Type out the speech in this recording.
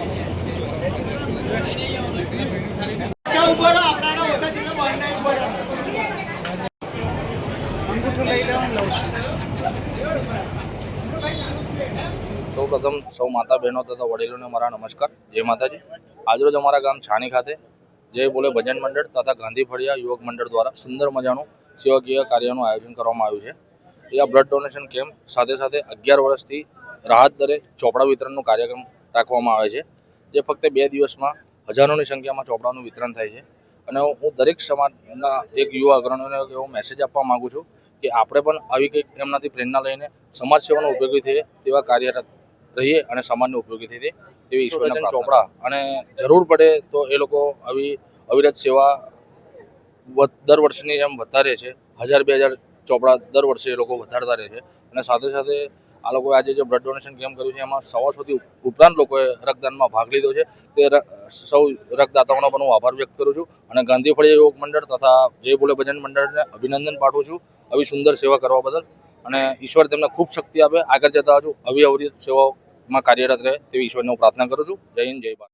સૌ પ્રથમ સૌ માતા બહેનો તથા વડીલોને મારા નમસ્કાર. જય માતાજી. આજરોજ અમારા ગામ છાણી ખાતે જય બોલે ભજન મંડળ તથા ગાંધી ફળિયા યુવક મંડળ દ્વારા સુંદર મજાનું સેવાકીય કાર્યનું આયોજન કરવામાં આવ્યું છે. એ આ બ્લડ ડોનેશન કેમ્પ સાથે સાથે અગિયાર વર્ષથી રાહત દરે ચોપડા વિતરણનું કાર્યક્રમ રાખવામાં આવે છે. જે ફક્ત બે દિવસમાં હજારોની સંખ્યામાં ચોપડાનું વિતરણ થાય છે. અને હું દરેક સમાજના એક યુવા અગ્રણીઓને એવો મેસેજ આપવા માગું છું કે આપણે પણ આવી કંઈક એમનાથી પ્રેરણા લઈને સમાજ સેવાનો ઉપયોગી થઈએ તેવા કાર્યરત રહીએ અને સમાજને ઉપયોગી થઈ જાય તેવી ઈશ્વરચંદ ચોપડા? અને જરૂર પડે તો એ લોકો આવી અવિરત સેવા દર વર્ષની જેમ વધારે છે. હજાર બે હજાર ચોપડા દર વર્ષે એ લોકો વધારતા રહે છે. અને સાથે સાથે આ લોકોએ આજે જે બ્લડ ડોનેશન કેમ્પ કર્યું છે, એમાં સવાસોથી ઉપરાંત લોકોએ રક્તદાનમાં ભાગ લીધો છે. તે સૌ રક્તદાતાઓનો પણ હું આભાર વ્યક્ત કરું છું અને ગાંધી ફળિયા યુવક મંડળ તથા જય બોલે ભજન મંડળને અભિનંદન પાઠવું છું આવી સુંદર સેવા કરવા બદલ. અને ઈશ્વર તેમને ખૂબ શક્તિ આપે, આગળ જતા હજુ આવી અવરી સેવાઓમાં કાર્યરત રહે તેવી ઈશ્વરને હું પ્રાર્થના કરું છું. જય હિન્દ, જય ભારત.